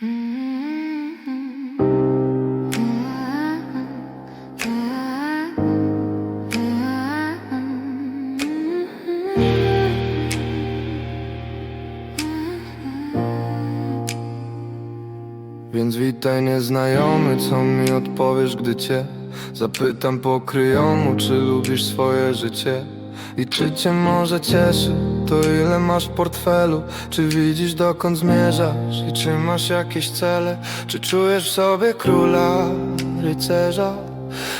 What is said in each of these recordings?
Więc witaj nieznajomy, co mi odpowiesz, gdy cię Zapytam po kryjomu, czy lubisz swoje życie I czy cię może cieszy, to ile masz w portfelu? Czy widzisz dokąd zmierzasz? I czy masz jakieś cele? Czy czujesz w sobie króla, rycerza?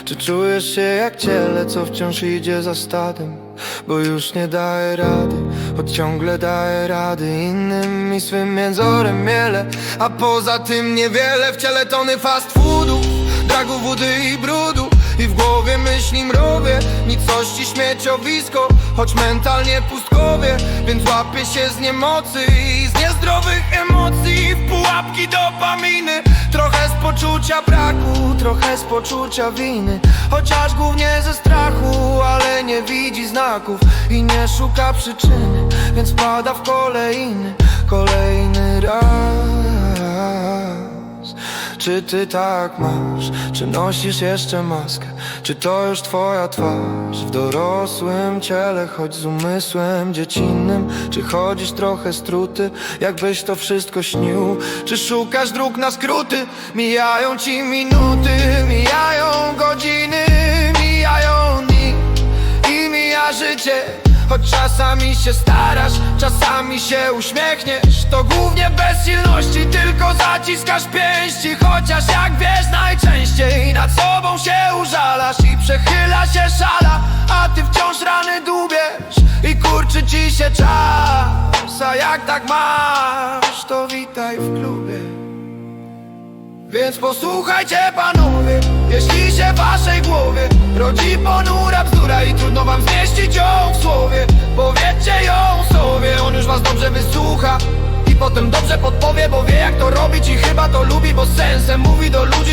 Czy czujesz się jak ciele, co wciąż idzie za stadem Bo już nie daje rady, choć ciągle daje rady. Innym i swym międzorem miele A poza tym niewiele. W ciele tony fast foodów Dragu wody i brudu i w głowie myśli mrowie. Nicości śmieciowisko, choć mentalnie pustkowie. Więc łapię się z niemocy i z niezdrowych emocji. W pułapki dopaminy. Trochę z poczucia braku, trochę z poczucia winy. Chociaż głównie ze strachu, ale nie widzi znaków I nie szuka przyczyny, więc pada w kolejny, kolejny raz czy ty tak masz? Czy nosisz jeszcze maskę? Czy to już twoja twarz? W dorosłym ciele, choć z umysłem dziecinnym Czy chodzisz trochę struty, jakbyś to wszystko śnił? Czy szukasz dróg na skróty? Mijają ci minuty, mijają godziny, Choć czasami się starasz, czasami się uśmiechniesz. To głównie bezsilności, tylko zaciskasz pięści. Chociaż jak wiesz najczęściej nad sobą się użalasz I przechyla się szala, a ty wciąż rany dłubiesz I kurczy ci się czas, a jak tak masz To witaj w klubie. Więc posłuchajcie panowie, jeśli się w waszej głowie Rodzi bzdura i trudno wam zmieścić ją w słowie. Powiedzcie ją sobie, on już was dobrze wysłucha. I potem dobrze podpowie, bo wie jak to robić i chyba to lubi Bo sensem mówi do ludzi,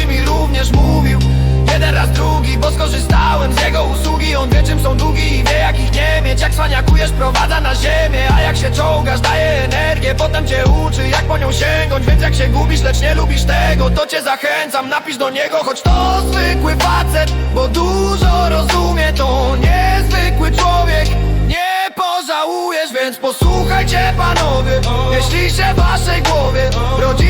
mieć Jak cwaniakujesz prowadza na ziemię A jak się czołgasz daje energię Potem cię uczy jak po nią sięgnąć. Więc jak się gubisz lecz nie lubisz tego To cię zachęcam, napisz do niego Choć to zwykły facet Bo dużo rozumie to niezwykły człowiek. Nie pożałujesz, więc posłuchajcie panowie Jeśli się w waszej głowie Rodzi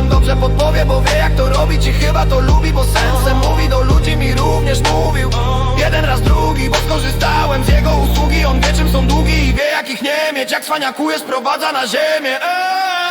potem dobrze podpowie, bo wie jak to robić i chyba to lubi Bo sensem mówi do ludzi, mi również mówił. Jeden raz drugi, bo skorzystałem z jego usługi. On wie czym są długi i wie jak ich nie mieć. Jak cwaniakuje sprowadza na ziemię. Eee!